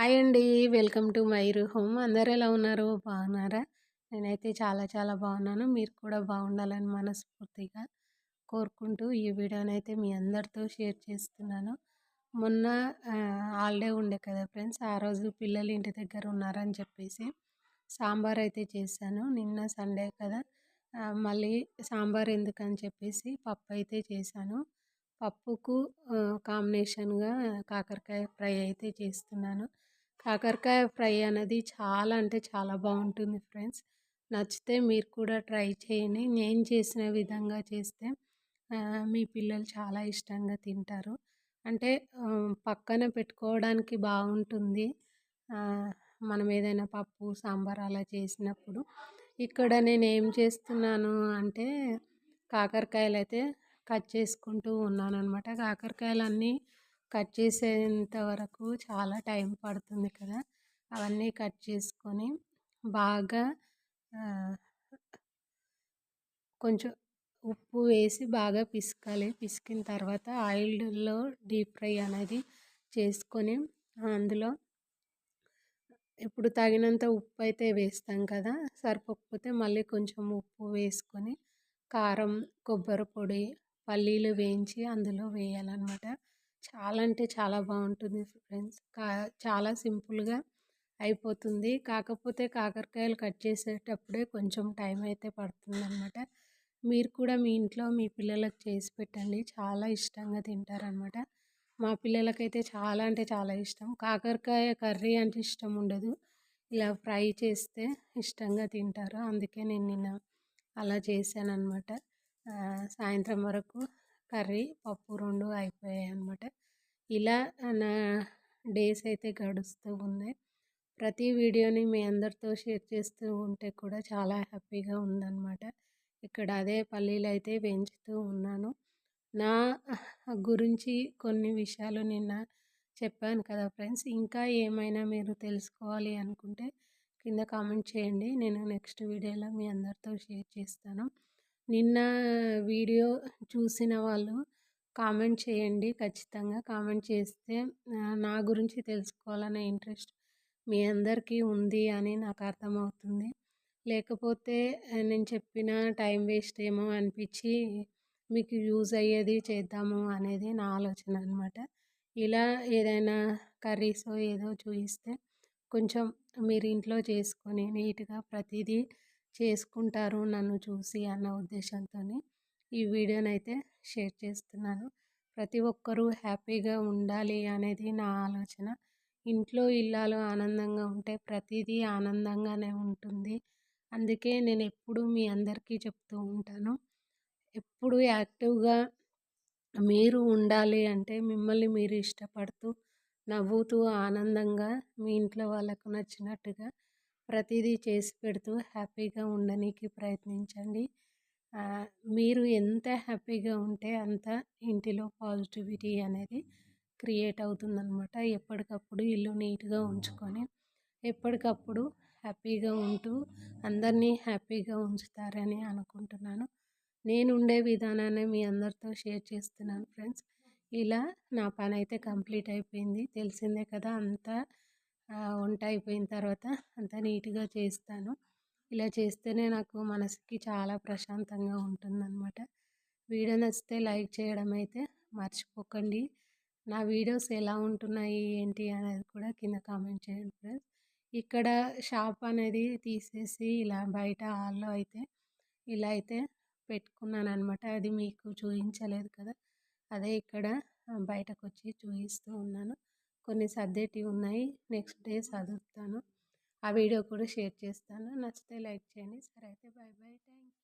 Hi అండి. Welcome to మైరు home అందరు ఎలా ఉన్నారు? బాగున్నారా? నేనైతే చాలా చాలా బాగున్నాను. మీరు కూడా బాగుండాలని మనస్ఫూర్తిగా కోరుకుంటూ ఈ వీడియోని అయితే మీ అందరితో షేర్ చేస్తున్నాను. మొన్న హాలిడే ఉండే కదా ఫ్రెండ్స్. ఆ రోజు పిల్లలు ఇంటి దగ్గర ఉన్నారని చెప్పేసి సాంబార్ అయితే చేశాను. నిన్న సండే కదా. మళ్ళీ సాంబార్ ఎందుకని చెప్పేసి పప్పు అయితే చేశాను. పప్పుకు కాంబినేషన్గా కాకరకాయ ఫ్రై అయితే చేస్తున్నాను. కాకరకాయ ఫ్రై అనేది చాలా అంటే చాలా బాగుంటుంది ఫ్రెండ్స్. నచ్చితే మీరు కూడా ట్రై చేయండి. నేను చేసిన విధంగా చేస్తే మీ పిల్లలు చాలా ఇష్టంగా తింటారు. అంటే పక్కన పెట్టుకోవడానికి బాగుంటుంది. మనం ఏదైనా పప్పు సాంబార్ అలా చేసినప్పుడు. ఇక్కడ నేను ఏం చేస్తున్నాను అంటే కాకరకాయలు అయితే కట్ చేసుకుంటూ ఉన్నాను అనమాట కాకరకాయలు అన్నీ కట్ చేసేంత వరకు చాలా టైం పడుతుంది కదా. అవన్నీ కట్ చేసుకొని బాగా కొంచెం ఉప్పు వేసి బాగా పిసకాలి. పిసికిన తర్వాత ఆయిల్లో డీప్ ఫ్రై అనేది చేసుకొని అందులో ఇప్పుడు తగినంత ఉప్పు అయితే వేస్తాం కదా. సరిపోకపోతే మళ్ళీ కొంచెం ఉప్పు వేసుకొని కారం కొబ్బరి పొడి పల్లీలు వేయించి అందులో వేయాలన్నమాట. చాలా అంటే చాలా బాగుంటుంది ఫ్రెండ్స్. కా చాలా సింపుల్గా అయిపోతుంది. కాకపోతే కాకరకాయలు కట్ చేసేటప్పుడే కొంచెం టైం అయితే పడుతుంది అనమాట మీరు కూడా మీ ఇంట్లో మీ పిల్లలకు చేసి పెట్టండి. చాలా ఇష్టంగా తింటారనమాట. మా పిల్లలకైతే చాలా అంటే చాలా ఇష్టం. కాకరకాయ కర్రీ అంటే ఇష్టం ఉండదు. ఇలా ఫ్రై చేస్తే ఇష్టంగా తింటారు. అందుకే నేను నిన్న అలా చేశాను అనమాట సాయంత్రం వరకు కర్రీ పప్పు రెండు అయిపోయాయి అనమాట ఇలా నా డేస్ అయితే గడుస్తూ ఉన్నాయి. ప్రతి వీడియోని మీ అందరితో షేర్ చేస్తూ ఉంటే కూడా చాలా హ్యాపీగా ఉందన్నమాట. ఇక్కడ అదే పల్లీలు అయితే పెంచుతూ ఉన్నాను. నా గురించి కొన్ని విషయాలు నిన్న చెప్పాను కదా ఫ్రెండ్స్. ఇంకా ఏమైనా మీరు తెలుసుకోవాలి అనుకుంటే కింద కామెంట్ చేయండి. నేను నెక్స్ట్ వీడియోలో మీ అందరితో షేర్ చేస్తాను. నిన్న వీడియో చూసిన వాళ్ళు కామెంట్ చేయండి. ఖచ్చితంగా కామెంట్ చేస్తే నా గురించి తెలుసుకోవాలనే ఇంట్రెస్ట్ మీ అందరికీ ఉంది అని నాకు అర్థమవుతుంది. లేకపోతే నేను చెప్పిన టైం వేస్ట్ ఏమో అనిపించి మీకు యూజ్ అయ్యేది చేద్దాము అనేది నా ఆలోచన అనమాట ఇలా ఏదైనా కర్రీస్ ఏదో చూపిస్తే కొంచెం మీరు ఇంట్లో చేసుకొని నీట్గా ప్రతిదీ చేసుకుంటారు నన్ను చూసి అన్న ఉద్దేశంతో ఈ వీడియోనైతే షేర్ చేస్తున్నాను. ప్రతి ఒక్కరూ హ్యాపీగా ఉండాలి అనేది నా ఆలోచన. ఇంట్లో ఇల్లాలు ఆనందంగా ఉంటే ప్రతిదీ ఆనందంగానే ఉంటుంది. అందుకే నేను ఎప్పుడు మీ అందరికీ చెప్తూ ఉంటాను. ఎప్పుడు యాక్టివ్గా మీరు ఉండాలి అంటే మిమ్మల్ని మీరు ఇష్టపడుతూ నవ్వుతూ ఆనందంగా మీ ఇంట్లో వాళ్ళకు నచ్చినట్టుగా ప్రతిదీ చేసి పెడుతూ హ్యాపీగా ఉండడానికి ప్రయత్నించండి. మీరు ఎంత హ్యాపీగా ఉంటే అంత ఇంటిలో పాజిటివిటీ అనేది క్రియేట్ అవుతుందన్నమాట. ఎప్పటికప్పుడు ఇల్లు నీట్గా ఉంచుకొని ఎప్పటికప్పుడు హ్యాపీగా ఉంటూ అందరినీ హ్యాపీగా ఉంచుతారని అనుకుంటున్నాను. నేను ఉండే విధానాన్ని మీ అందరితో షేర్ చేస్తున్నాను ఫ్రెండ్స్. ఇలా నా పని అయితే కంప్లీట్ అయిపోయింది. తెలిసిందే కదా అంతా. వంట అయిపోయిన తర్వాత అంతా నీట్గా చేస్తాను. ఇలా చేస్తేనే నాకు మనసుకి చాలా ప్రశాంతంగా ఉంటుందన్నమాట. వీడియో నచ్చితే లైక్ చేయడం అయితే మర్చిపోకండి. నా వీడియోస్ ఎలా ఉంటున్నాయి ఏంటి అనేది కూడా కింద కామెంట్ చేయండి ఫ్రెండ్స్. ఇక్కడ షాప్ అనేది తీసేసి ఇలా బయట హాల్లో అయితే ఇలా అయితే పెట్టుకున్నాను అనమాట అది మీకు చూపించలేదు కదా. అదే ఇక్కడ బయటకు వచ్చి చూపిస్తూ ఉన్నాను. కొన్ని సర్దేటివి ఉన్నాయి నెక్స్ట్ డే చదువుతాను. ఆ వీడియో కూడా షేర్ చేస్తాను. నచ్చితే లైక్ చేయండి. సరే అయితే బాయ్ బాయ్ థ్యాంక్